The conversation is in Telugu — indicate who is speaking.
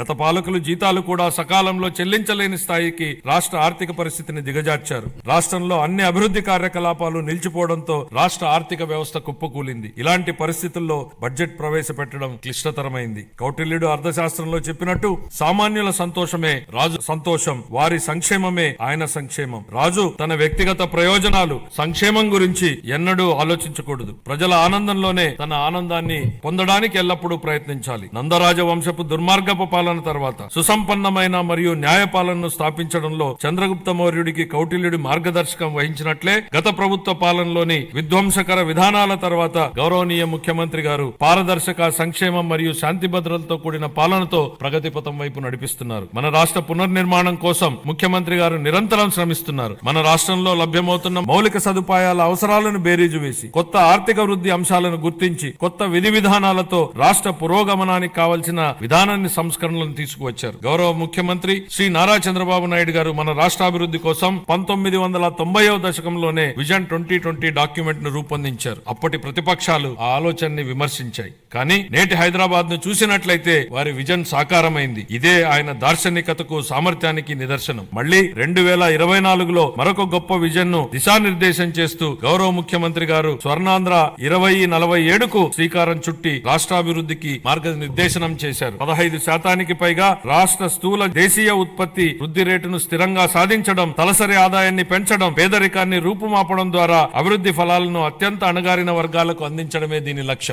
Speaker 1: గత పాలకులు జీతాలు కూడా సకాలంలో చెల్లించలేని స్థాయికి రాష్ట్ర ఆర్థిక పరిస్థితిని దిగజార్చారు. రాష్ట్రంలో అన్ని అభివృద్ధి కార్యకలాపాలు నిలిచిపోవడంతో రాష్ట్ర ఆర్థిక వ్యవస్థ కుప్పకూలింది. ఇలాంటి పరిస్థితుల్లో బడ్జెట్ ప్రవేశపెట్టడం క్లిష్టతరమైంది. కౌటిల్యుడు అర్థశాస్త్రంలో చెప్పినట్టు సామాన్యుల సంతోషమే రాజు సంతోషం వారి సంక్షేమమే ఆయన సంక్షేమం. రాజు తన వ్యక్తిగత ప్రయోజనాలు సంక్షేమం గురించి ఎన్నడూ ఆలోచించకూడదు. ప్రజల ఆనందంలోనే తన ఆనందాన్ని పొందడానికి ఎల్లప్పుడూ ప్రయత్నించాలి. నందరాజ వంశపు దుర్మార్గపు పరిపాలన తర్వాత సుసంపన్నమైన మరియు న్యాయపాలనను స్థాపించడంలో చంద్రగుప్త మౌర్యుడికి కౌటిల్యుడి మార్గదర్శకం వహించినట్లే గత ప్రభుత్వ పాలనలోని విధ్వంసకర విధానాల తర్వాత గౌరవనీయ ముఖ్యమంత్రి గారు పారదర్శక సంక్షేమం మరియు శాంతి భద్రతలతో కూడిన పాలనతో ప్రగతి పథం వైపు నడిపిస్తున్నారు. మన రాష్ట్ర పునర్నిర్మాణం కోసం ముఖ్యమంత్రి గారు నిరంతరం శ్రమిస్తున్నారు. మన రాష్ట్రంలో లభ్యమవుతున్న మౌలిక సదుపాయాల అవసరాలను బేరీజు వేసి కొత్త ఆర్థిక వృద్ధి అంశాలను గుర్తించి కొత్త విధి విధానాలతో రాష్ట్ర పురోగమనానికి కావలసిన విధానాన్ని పనులను తీసుకువచ్చారు. గౌరవ ముఖ్యమంత్రి శ్రీ నారా చంద్రబాబు నాయుడు గారు మన రాష్ట్రాభివృద్ధి కోసం పంతొమ్మిది వందల తొంభైవ దశకంలోనే విజన్ ట్వంటీ ట్వంటీ డాక్యుమెంట్ను రూపొందించారు. అప్పటి ప్రతిపక్షాలు ఆ ఆలోచనని విమర్శించాయి. కానీ నేటి హైదరాబాద్ను చూసినట్లయితే వారి విజన్ సాకారమైంది. ఇదే ఆయన దార్శనికతకు సామర్థ్యానికి నిదర్శనం. మళ్ళీ రెండు వేల ఇరవై నాలుగులో మరొక గొప్ప విజన్ను దిశానిర్దేశం చేస్తూ గౌరవ ముఖ్యమంత్రి గారు స్వర్ణాంధ్ర ఇరవై నలభై ఏడుకు శ్రీకారం చుట్టి రాష్ట్రాభివృద్ధికి మార్గనిర్దేశనం చేశారు. పదహైదు శాతానికి పైగా రాష్ట్ర స్థూల దేశీయ ఉత్పత్తి వృద్ధి రేటును స్థిరంగా సాధించడం తలసరి ఆదాయాన్ని పెంచడం పేదరికాన్ని రూపుమాపడం ద్వారా అభివృద్ధి ఫలాలను అత్యంత అణగారిన వర్గాలకు అందించడమే దీని లక్ష్యం.